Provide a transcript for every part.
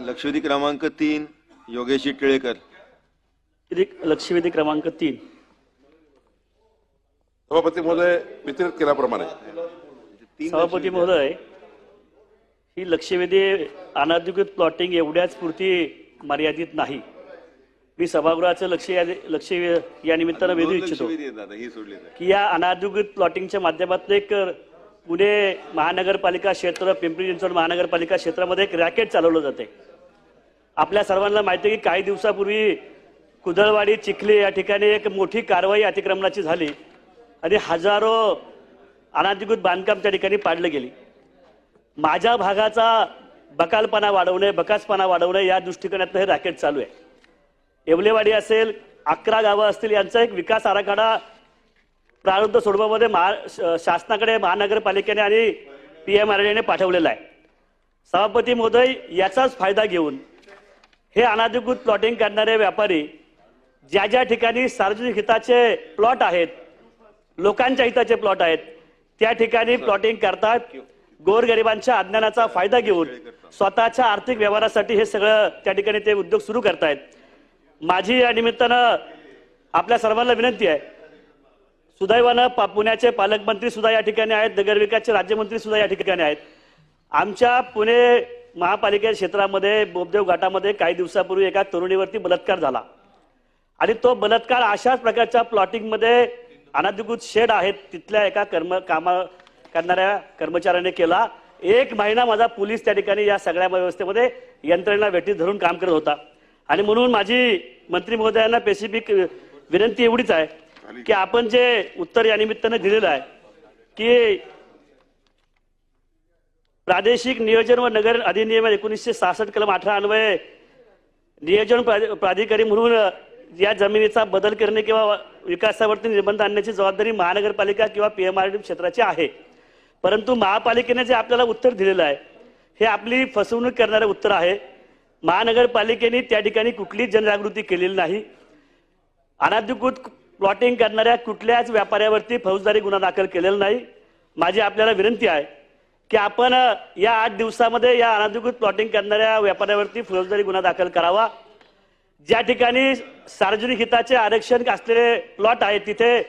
लक्षवेधी क्रमांक तीन योगेश टिळेकर. विधी- लक्षवेधी क्रमांक तीन. सभापती महोदय वितरित केल्याप्रमाणे. सभापती महोदय ही लक्षवेधी अनधिकृत प्लॉटिंग एवढ्याच पुरती मर्यादित नाही. मी सभागृहाचं लक्ष या लक्ष या निमित्तानं वेधू इच्छितो. की या अनधिकृत प्लॉटिंगच्या माध्यमातून एक पुणे महानगरपालिका क्षेत्र पिंपरी चिंचवड महानगरपालिका क्षेत्रामध्ये एक रॅकेट चालवलं जाते आपल्या सर्वांना माहिती आहे की काही दिवसापूर्वी कुदळवाडी चिखली या ठिकाणी एक मोठी कारवाई अतिक्रमणाची झाली आणि हजारो अनाधिकृत बांधकाम त्या ठिकाणी पाडलं गेली. माझ्या भागाचा बकालपणा वाढवणे बकासपणा वाढवणे या दृष्टिकोनातनं हे रॅकेट चालू आहे. येवलेवाडी असेल अकरा गावं असतील यांचा एक विकास आराखडा प्रारब्ध स्वरूपामध्ये महा श- शासनाकडे महानगरपालिकेने आणि पी एम आर डीने पाठवलेला आहे. सभापती महोदय याचाच फायदा घेऊन हे अनधिकृत प्लॉटिंग करणारे व्यापारी ज्या ज्या ठिकाणी सार्वजनिक हिताचे प्लॉट आहेत लोकांच्या हिताचे प्लॉट आहेत त्या ठिकाणी प्लॉटिंग करतात. गोरगरिबांच्या अज्ञानाचा फायदा घेऊन स्वतःच्या आर्थिक व्यवहारासाठी हे सगळं त्या ठिकाणी ते उद्योग सुरू करतायत. माझी या निमित्तानं आपल्या सर्वांना विनंती आहे. सुदैवानं पा- पुण्याचे पालकमंत्री सुद्धा या ठिकाणी आहेत नगरविकासचे राज्यमंत्री सुद्धा या ठिकाणी आहेत. आमच्या पुणे महापालिका क्षेत्रामध्ये बोबदेव घाटामध्ये काही दिवसापूर्वी एका तरुणीवरती बलात्कार झाला. आणि तो बलात्कार अशाच प्रकारच्या प्लॉटिंगमध्ये अनधिकृत शेड आहेत तिथल्या एका कर्म कामा करणाऱ्या कर्मचाऱ्याने केला. एक महिना माझा पोलीस त्या ठिकाणी या सगळ्या व्यवस्थेमध्ये यंत्रणा भेटीत धरून काम करत होता. आणि म्हणून माझी मंत्री महोदयांना स्पेसिफिक विनंती एवढीच आहे की आपण जे उत्तर या निमित्ताने दिलेलं आहे की प्रादेशिक नियोजन व नगर अधिनियम एकोणीसशे सहासष्ट कलम अठरा अन्वये नियोजन प्राधिकारी म्हणून या जमिनीचा बदल करणे किंवा विकासावरती निर्बंध आणण्याची जबाबदारी महानगरपालिका किंवा पीएमआरडी क्षेत्राची आहे. परंतु महापालिकेने जे आपल्याला उत्तर दिलेलं आहे हे आपली फसवणूक करणारे उत्तर आहे. महानगरपालिकेने त्या ठिकाणी कुठलीच जनजागृती केलेली नाही. अनाधिकृत प्लॉटिंग करणाऱ्या कुठल्याच व्यापाऱ्यावरती फौजदारी गुन्हा दाखल केलेला नाही. माझी आपल्याला विनंती आहे की आपण या आठ दिवसामध्ये या अनधिकृत प्लॉटिंग करणाऱ्या व्यापाऱ्यावरती फौजदारी गुन्हा दाखल करावा. ज्या ठिकाणी सार्वजनिक हिताचे आरक्षण असलेले प्लॉट आहेत तिथे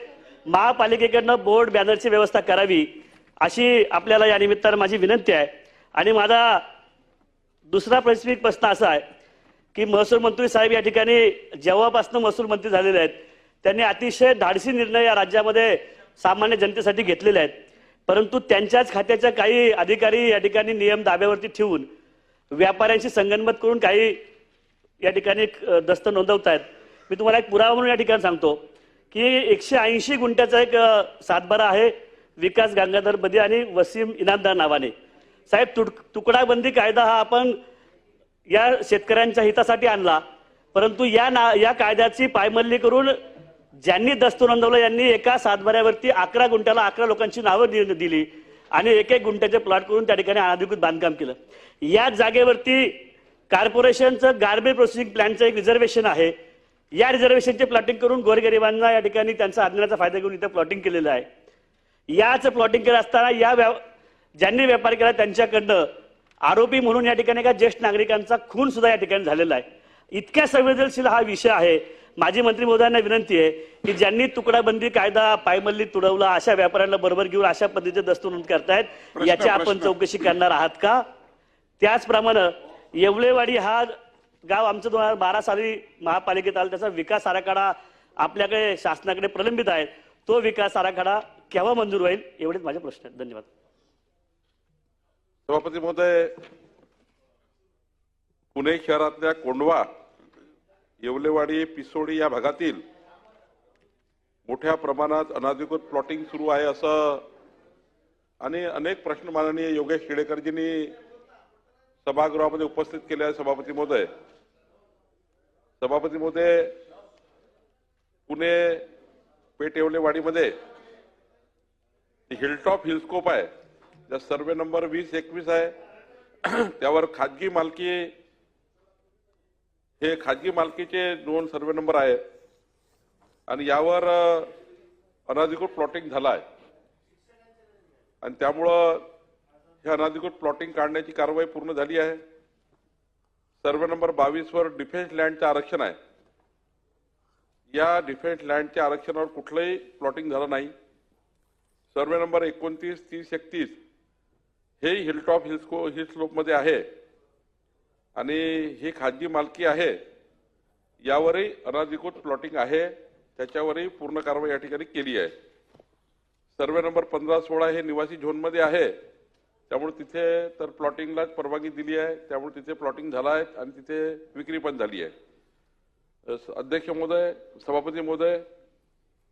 महापालिकेकडनं बोर्ड बॅनरची व्यवस्था करावी अशी आपल्याला या निमित्तानं माझी विनंती आहे. आणि माझा दुसरा स्पेसिफिक प्रश्न असा आहे की महसूल मंत्री साहेब या ठिकाणी जेव्हापासून महसूल मंत्री झालेले आहेत त्यांनी अतिशय धाडसी निर्णय या राज्यामध्ये सामान्य जनतेसाठी घेतलेले आहेत. परंतु त्यांच्याच खात्याच्या काही अधिकारी या ठिकाणी नियम दाब्यावरती ठेवून व्यापाऱ्यांशी संगनमत करून काही या ठिकाणी दस्त नोंदवत आहेत मी तुम्हाला एक पुरावा म्हणून या ठिकाणी सांगतो की एकशे ऐंशी गुंठ्याचा एक सातबारा आहे विकास गंगाधर बदी आणि वसीम इनामदार नावाने. साहेब तुड तुकडाबंदी कायदा हा आपण या शेतकऱ्यांच्या हितासाठी आणला परंतु या ना या कायद्याची पायमल्ली करून ज्यांनी दस्त नोंदवलं यांनी एका सातबाऱ्यावरती अकरा गुंठ्याला अकरा लोकांची नावं दिली आणि एक एक गुंठ्याचे प्लॉट करून त्या ठिकाणी अनधिकृत बांधकाम केलं. या जागेवरती कॉर्पोरेशनचं गार्बेज प्रोसेसिंग प्लॅनचं एक रिझर्वेशन आहे. या रिझर्वेशनचे प्लॉटिंग करून गोरगरिबांना या ठिकाणी त्यांचा आज्ञाचा फायदा घेऊन इथं प्लॉटिंग केलेलं आहे. याच प्लॉटिंग केलं असताना या व्या ज्यांनी व्यापार केला त्यांच्याकडनं आरोपी म्हणून या ठिकाणी एका ज्येष्ठ नागरिकांचा खून सुद्धा या ठिकाणी झालेला आहे. इतक्या संवेदनशील हा विषय आहे. माझी मंत्री महोदयांना विनंती आहे की ज्यांनी तुकडाबंदी कायदा पायमल्ली तुडवला अशा व्यापाऱ्यांना बरोबर घेऊन अशा पद्धतीचे दस्तनोंद करतायत. याची आपण. चौकशी करणार आहात का? त्याचप्रमाणे येवलेवाडी हा गाव आमचं दोन हजार बारा साली महापालिकेत आला. त्याचा विकास आराखडा आपल्याकडे शासनाकडे प्रलंबित आहे. तो विकास आराखडा केव्हा मंजूर होईल एवढेच माझे प्रश्न आहेत. धन्यवाद. सभापती महोदय पुणे शहरातल्या कोंडवा येवलेवाडी पिसोडी या भागातील मोठ्या प्रमाणात अनाधिकृत प्लॉटिंग सुरू आहे असं आणि अनेक प्रश्न माननीय योगेश शिडेकरजींनी सभागृहामध्ये उपस्थित केले आहे सभापती महोदय. सभापती महोदय पुणे पेट येवलेवाडीमध्ये हिलटॉप हिलस्कोप आहे त्या सर्वे नंबर वीस एकवीस आहे त्यावर खाजगी मालकी हे खाजगी मालकीचे दोन सर्वे नंबर आहे. आणि यावर अनाधिकृत प्लॉटिंग झाला आहे आणि त्यामुळं हे अनाधिकृत प्लॉटिंग काढण्याची कारवाई पूर्ण झाली आहे. सर्वे नंबर बावीसवर डिफेन्स लँडचं आरक्षण आहे. या डिफेन्स लँडच्या आरक्षणावर कुठलंही प्लॉटिंग झालं नाही. सर्वे नंबर एकोणतीस तीस एकतीस हे हिलटॉप हिल्सको हिल स्लोपमध्ये आहे. आणि ही खाजगी मालकी आहे यावरही अनाधिकृत प्लॉटिंग आहे त्याच्यावरही पूर्ण कारवाई या ठिकाणी केली आहे. सर्वे नंबर पंधरा सोळा हे निवासी झोनमध्ये आहे त्यामुळे तिथे तर प्लॉटिंगलाच परवानगी दिली आहे त्यामुळे तिथे प्लॉटिंग झाला आहे आणि तिथे विक्री पण झाली आहे. अध्यक्ष महोदय सभापती महोदय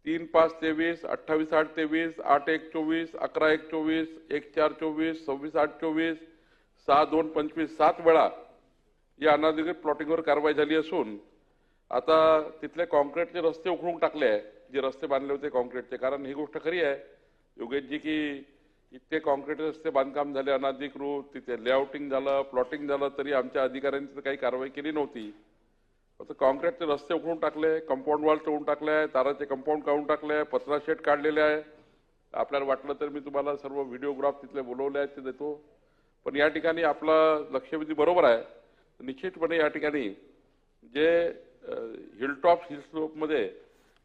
तीन पाच तेवीस अठ्ठावीस आठ तेवीस आठ एक चोवीस अकरा एक चोवीस एक चार चोवीस सव्वीस आठ चोवीस सहा दोन पंचवीस सात वेळा या अनधिकृत प्लॉटिंगवर कारवाई झाली असून आता तिथले कॉन्क्रीटचे रस्ते उखडून टाकले आहे. जे रस्ते बांधले होते कॉन्क्रीटचे कारण ही गोष्ट खरी आहे योगेशजी की इतके कॉन्क्रीट रस्ते बांधकाम झाले अनधिकृत तिथे लेआउटिंग झालं प्लॉटिंग झालं तरी आमच्या अधिकाऱ्यांनी तिथे काही कारवाई केली नव्हती. फक्त कॉन्क्रीटचे रस्ते उखडून टाकले कंपाऊंड वॉल तोडून टाकले आहे ताराचे कंपाऊंड काढून टाकले आहे पत्रा शेट काढलेले आहे. आपल्याला वाटलं तर मी तुम्हाला सर्व व्हिडिओग्राफ तिथले बोलवले आहेत ते देतो. पण या ठिकाणी आपला लक्षवेधी बरोबर आहे. निश्चितपणे या ठिकाणी जे हिलटॉप हिल स्लोपमध्ये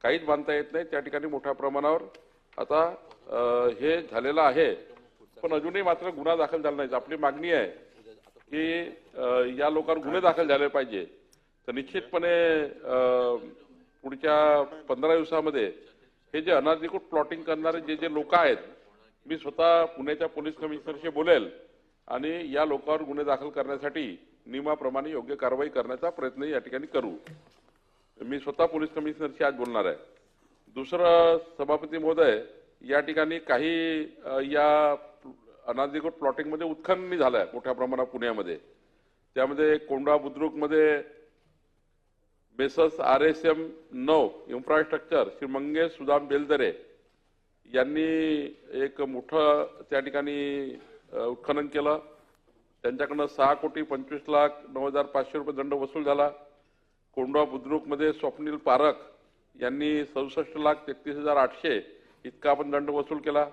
काहीच बांधता येत नाही त्या ठिकाणी मोठ्या प्रमाणावर आता हे झालेलं आहे. पण अजूनही मात्र गुन्हा दाखल झाला नाही. आपली मागणी आहे की या लोकांवर गुन्हे दाखल झाले पाहिजे. तर निश्चितपणे पुढच्या पंधरा दिवसामध्ये हे जे अनाधिकृत प्लॉटिंग करणारे जे जे लोक आहेत मी स्वतः पुण्याच्या पोलीस कमिशनरशी बोलेल आणि या लोकांवर गुन्हे दाखल करण्यासाठी नियमाप्रमाणे योग्य कारवाई करण्याचा प्रयत्न या ठिकाणी करू. मी स्वतः पोलीस कमिशनरशी आज बोलणार आहे. दुसरं सभापती महोदय या ठिकाणी काही या अनाधिकृत प्लॉटिंगमध्ये उत्खननी झालं आहे मोठ्या प्रमाणात पुण्यामध्ये. त्यामध्ये कोंडा बुद्रुकमध्ये बेसस आर एस एम नऊ इन्फ्रास्ट्रक्चर श्री मंगेश सुदाम बेलदरे यांनी एक मोठं त्या ठिकाणी उत्खनन केलं. त्यांच्याकडनं सहा कोटी पंचवीस लाख नऊ हजार पाचशे रुपये दंड वसूल झाला. कोंडवा बुद्रुकमध्ये स्वप्नील पारख यांनी सदुसष्ट लाख तेहतीस हजार आठशे इतका आपण दंड वसूल केला.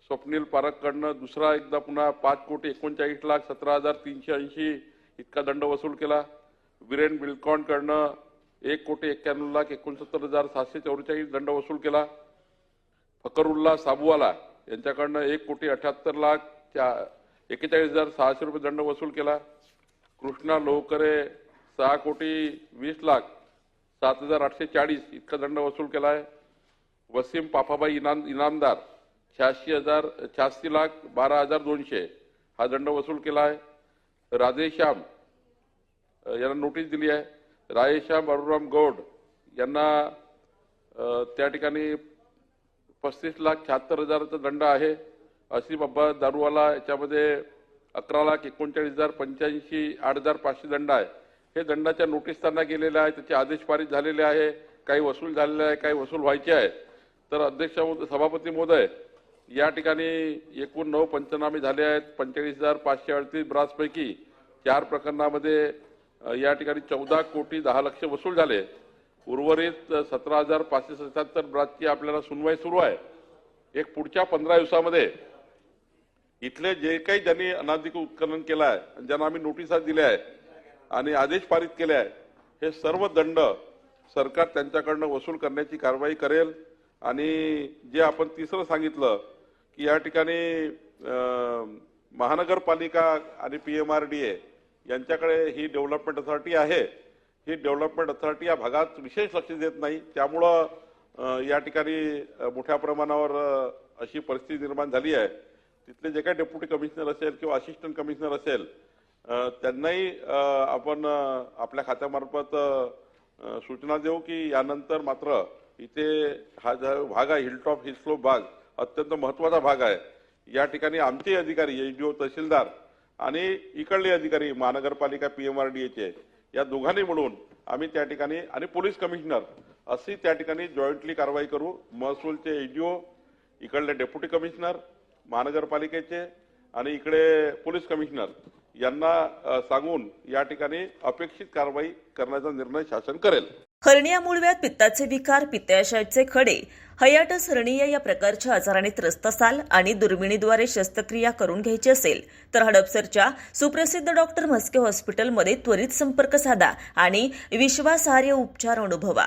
स्वप्नील पारखकडनं दुसरा एकदा पुन्हा पाच कोटी एकोणचाळीस लाख सतरा हजार तीनशे ऐंशी इतका दंड वसूल केला. विरेन बिल्कॉनकडनं एक कोटी एक्क्याण्णव लाख एकोणसत्तर हजार सातशे चौवेचाळीस दंड वसूल केला. फकरुल्ला साबुवाला यांच्याकडनं एक कोटी अठ्याहत्तर लाख चा- एक्केचाळीस हजार सहाशे रुपये दंड वसूल केला. कृष्णा लोहकरे सहा कोटी वीस लाख सात हजार आठशे चाळीस इतका दंड वसूल केला आहे वसीम पापाबाई इनाम इनामदार शहाऐंशी हजार शहाऐंशी लाख बारा हजार दोनशे हा दंड वसूल केला आहे राधेश्याम यांना नोटीस दिली आहे. राधेश्याम अरुराम गौड यांना त्या ठिकाणी पस्तीस लाख शहात्तर हजाराचा दंड आहे. अशी बाबा दारूवाला याच्यामध्ये अकरा लाख एकोणचाळीस हजार पंच्याऐंशी आठ हजार पाचशे दंड आहे. हे दंडाच्या नोटीस त्यांना गेलेल्या आहे त्याचे आदेश पारित झालेले आहे. काही वसूल झालेले आहे काही वसूल व्हायचे आहे. तर अध्यक्ष सभापती महोदय या ठिकाणी एकूण नऊ पंचनामे झाले आहेत. पंचेचाळीस हजार पाचशे अडतीस ब्रासपैकी चार प्रकरणामध्ये या ठिकाणी चौदा कोटी दहा लक्ष वसूल झाले. उर्वरित सतरा हजार पाचशे सत्याहत्तर ब्रासची आपल्याला सुनवाई सुरू आहे. एक पुढच्या पंधरा दिवसामध्ये इथले जे काही ज्यांनी अनाधिकृत उत्खनन केलं आहे आणि ज्यांना आम्ही नोटिसा दिल्या आहे आणि आदेश पारित केले आहे हे सर्व दंड सरकार त्यांच्याकडनं वसूल करण्याची कारवाई करेल. आणि जे आपण तिसरं सांगितलं की या ठिकाणी महानगरपालिका आणि P M R D A यांच्याकडे ही डेव्हलपमेंट अथॉरिटी आहे. ही डेव्हलपमेंट अथॉरिटी या भागात विशेष लक्ष देत नाही. त्यामुळं या ठिकाणी मोठ्या प्रमाणावर अशी परिस्थिती निर्माण झाली आहे. तिथले जे काही डेप्युटी कमिशनर असेल किंवा असिस्टंट कमिशनर असेल त्यांनाही आपण आपल्या खात्यामार्फत सूचना देऊ की यानंतर मात्र इथे हा जो भाग आहे हिलटॉप हिलस्लोप भाग अत्यंत महत्त्वाचा भाग आहे. या ठिकाणी आमचे अधिकारी एचडीओ तहसीलदार आणि इकडले अधिकारी महानगरपालिका पी एम आर डी एचे या दोघांनी मिळून आम्ही त्या ठिकाणी आणि पोलीस कमिशनर अशी त्या ठिकाणी जॉईंटली कारवाई करू. महसूलचे एचडीओ इकडले डेप्युटी कमिशनर महानगरपालिकेचे आणि इकडे पोलीस कमिशनर यांना सांगून या ठिकाणी अपेक्षित कारवाई करण्याचा निर्णय शासन करेल. हर्निया मूळव्यात पित्ताचे विकार पित्ताशयाचे खडे हयाटस हर्निया या प्रकारच्या आजाराने त्रस्त असाल आणि दुर्बिणीद्वारे शस्त्रक्रिया करून घ्यायची असेल तर हडपसरच्या सुप्रसिद्ध डॉक्टर म्हस्के हॉस्पिटलमध्ये त्वरित संपर्क साधा आणि विश्वासार्ह उपचार अनुभवा.